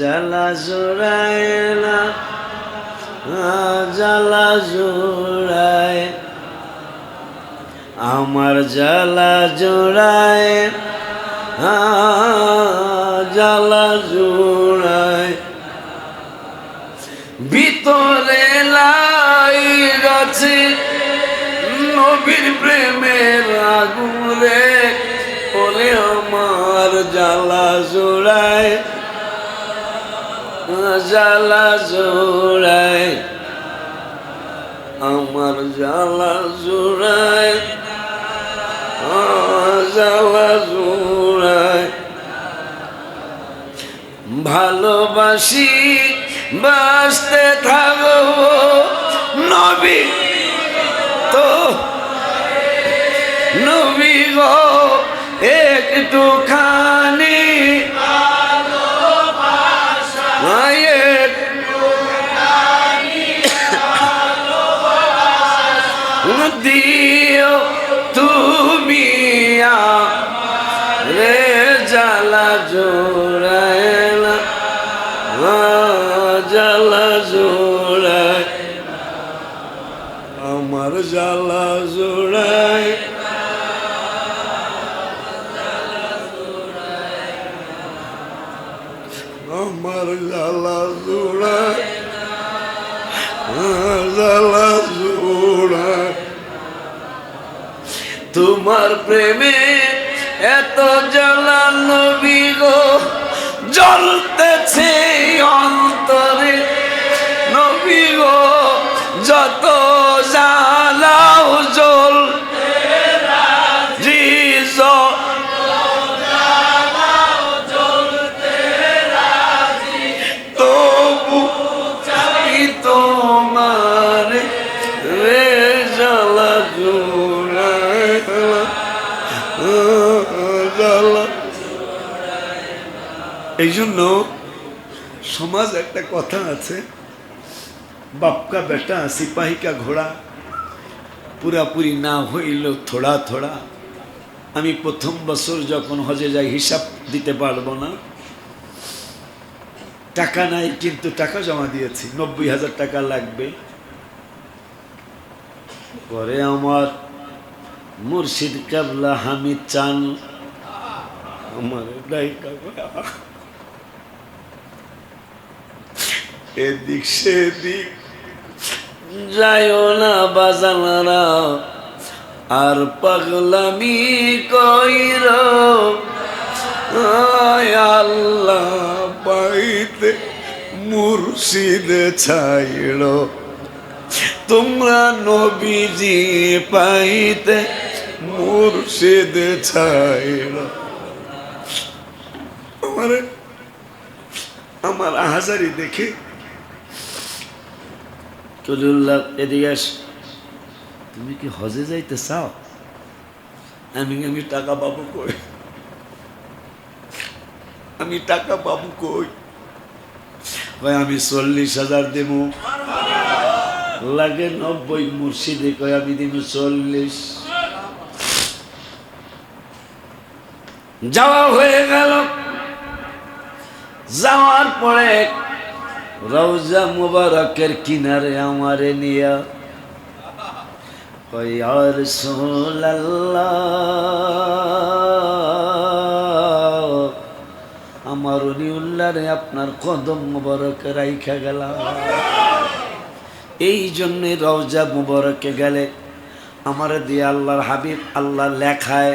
জ্বালা জোড়ায় না জ্বালা জোড়ায় আমার জ্বালা জোড়ায় জ্বালা জোড়ায় ভিতরে লাই গেছে, নবীর প্রেমের আগুন রে। আমার জ্বালা জোড়ায় জ্বালা জোড়ায়, আমার জ্বালা জোড়ায় জ্বালা জোড়ায়। ভালোবাসি, বাসতে থাকব নবী তো, নবী গো একটুখানি দিও তুমি রে জ্বালা জোড়ায় না জ্বালা জোড়ায় আমার জ্বালা জোড়ায় আমার জ্বালা জোড়ায় জ্বালা তোমার প্রেমে এত জ্বালা নবী গো জ্বলতেছে এই জন্য সমাজ একটা কথা আছে, বাপকা বেটা, সিপাহিকা ঘোড়া, পুরাপুরি না হইল থোড়া থোড়া। আমি প্রথম বছর যখন হজে যাই, হিসাব দিতে পারব না। টাকা নাই, কিন্তু টাকা জমা দিয়েছি, নব্বই হাজার টাকা লাগবে। পরে আমার মুর্শিদ কাবলা হামিদ চান। আমার এদিক সেদিক। যাইও না বাজানারা আর পাগলামি কইর। আল্লাহ পাইতে মুর্শিদ ছাইড়। তোমরা নবীজি পাইতে মুর্শিদ ছাইড়। আমার আমার আহাজারি দেখে আস। তুমি কি হজে যাইতে চাও? আমি আমি টাকা পাবো কই? আমি টাকা পাবো কই? ভাই, আমি চল্লিশ হাজার দেবো। লাগে নব্বই মুর্শিদে কয়, আমি দিব চল্লিশ। যাওয়া হয়ে গেল। যাওয়ার পরে রৌজা মুবারকের কিনারে আমারে নিয়া কই কয়ার আমার উনি উল্লারে আপনার কদম মুবারকে রাইখা গেলাম। এই জন্যে রওজা মুবারকে গেলে আমার দিয়ে আল্লাহর হাবিব আল্লাহ লেখায়